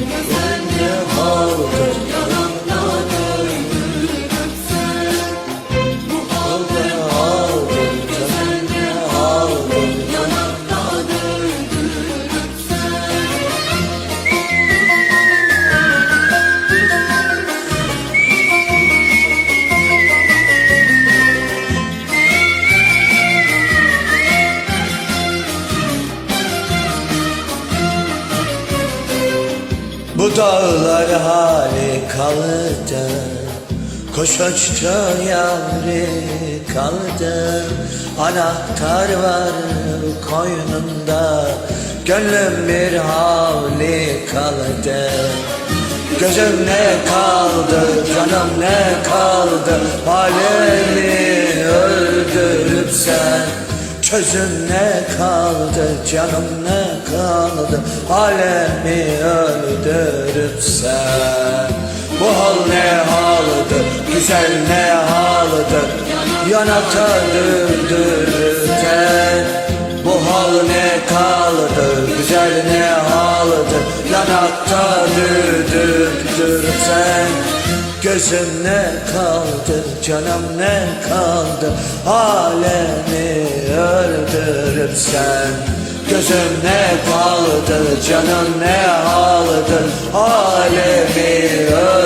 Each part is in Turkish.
ne Bu dağlar hali kaldı. Koşaçça yavri kaldı. Anahtar var koynunda. Gönlüm bir havli kaldı. Gözüm ne kaldı, canım ne kaldı? Halimi Çözüm ne kaldı, canım ne kaldı? Alemi öldürüp sen. Bu hal ne halıdır, güzel ne halıdır Yanata döndürürken Bu hal ne kaldı, güzel ne halıdır Yanakta döndürürken Gözüm ne kaldı, canım ne kaldı? Alemi öldürüp sen. Gözüm ne kaldı, canım ne halıdır Alemi öldürüp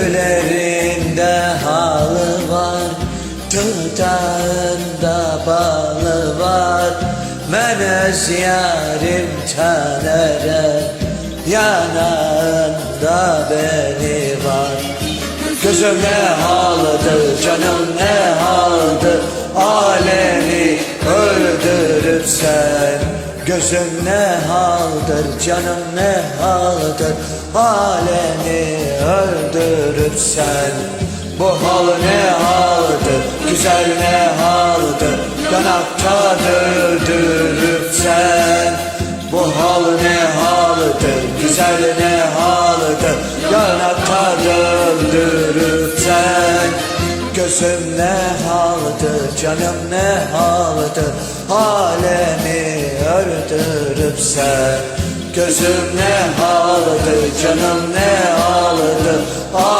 Evlerinde halı var Dudağında balı var. Men öz yarim tanırım Yanağında beni var. Gözüm ne halıdır canım ne halıdır Alemi öldürüp sen Gözüm ne haldır canım ne haldır? Alemi öldürüp sen Bu hal ne haldır? Güzel ne haldır? Yanakta döndürüp sen Bu hal ne halıdır güzel ne halıdır Gözüm ne haldı, canım ne haldı Halemi ördürüp sen. Gözüm ne haldı, canım ne haldı Halemi